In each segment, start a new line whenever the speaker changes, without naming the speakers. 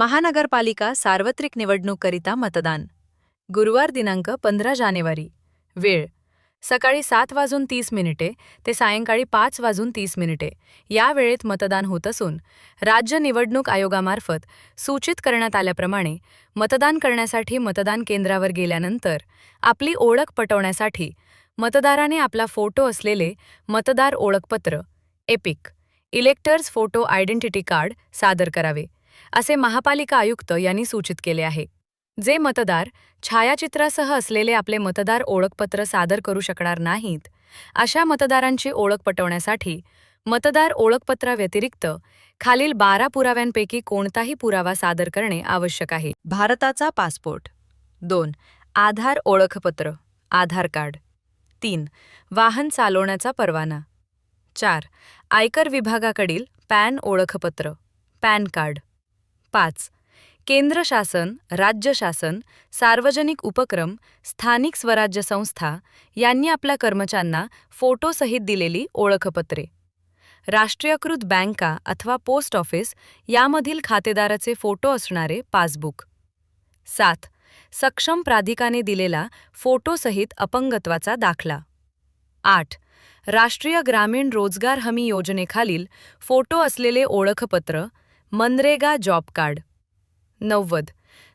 महानगरपालिका सार्वत्रिक निवडणूककरिता मतदान. गुरुवार दिनांक पंधरा जानेवारी. वेळ. सकाळी सात वाजून तीस मिनिटे ते सायंकाळी पाच वाजून तीस मिनिटे. या वेळेत मतदान होत असून राज्य निवडणूक आयोगामार्फत सूचित करण्यात आल्याप्रमाणे मतदान करण्यासाठी मतदान केंद्रावर गेल्यानंतर आपली ओळख पटवण्यासाठी मतदाराने आपला फोटो असलेले मतदार ओळखपत्र EPIC electors photo identity card सादर करावे. असे महापालिका आयुक्त यांनी सूचित केले आहे. जे मतदार छायाचित्रासह असलेले आपले मतदार ओळखपत्र सादर करू शकणार नाहीत अशा मतदारांची ओळख पटवण्यासाठी मतदार ओळखपत्राव्यतिरिक्त खालील बारा पुराव्यांपैकी कोणताही पुरावा सादर करणे आवश्यक आहे. भारताचा पासपोर्ट. दोन आधार ओळखपत्र आधार कार्ड. तीन वाहन चालवण्याचा परवाना. चार आयकर विभागाकडील पॅन ओळखपत्र पॅन कार्ड. पाच. केंद्र शासन राज्य शासन सार्वजनिक उपक्रम स्थानिक स्वराज्य संस्था यांनी आपल्या कर्मचाऱ्यांना फोटोसहित दिलेली ओळखपत्रे. राष्ट्रीयकृत बँका अथवा पोस्ट ऑफिस यामधील खातेदाराचे फोटो असणारे पासबुक. सात. सक्षम प्राधिकाने दिलेला फोटोसहित अपंगत्वाचा दाखला. आठ. राष्ट्रीय ग्रामीण रोजगार हमी योजनेखालील फोटो असलेले ओळखपत्र मनरेगा जॉब कार्ड. नव्वद.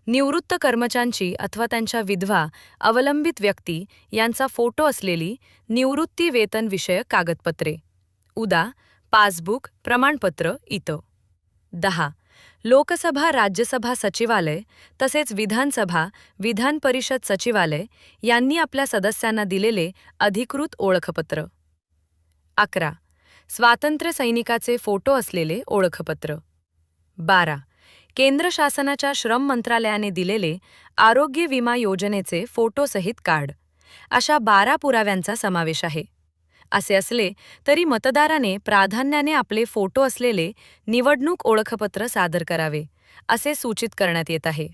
निवृत्त कर्मचाऱ्यांची अथवा त्यांच्या विधवा अवलंबित व्यक्ती यांचा फोटो असलेली निवृत्ती वेतन विषयक कागदपत्रे. उदा. पासबुक प्रमाणपत्र इतं. दहा. लोकसभा राज्यसभा सचिवालय तसेच विधानसभा विधान परिषद सचिवालय यांनी आपल्या सदस्यांना दिलेले अधिकृत ओळखपत्र. अकरा. स्वातंत्र्य सैनिकाचे फोटो असलेले ओळखपत्र. बारा. केंद्र शासनाच्या श्रम मंत्रालयाने दिलेले आरोग्य विमा योजनेचे फोटोसहित कार्ड. अशा बारा पुराव्यांचा समावेश आहे. असे असले तरी मतदाराने प्राधान्याने आपले फोटो असलेले निवडणूक ओळखपत्र सादर करावे असे सूचित करण्यात येत आहे.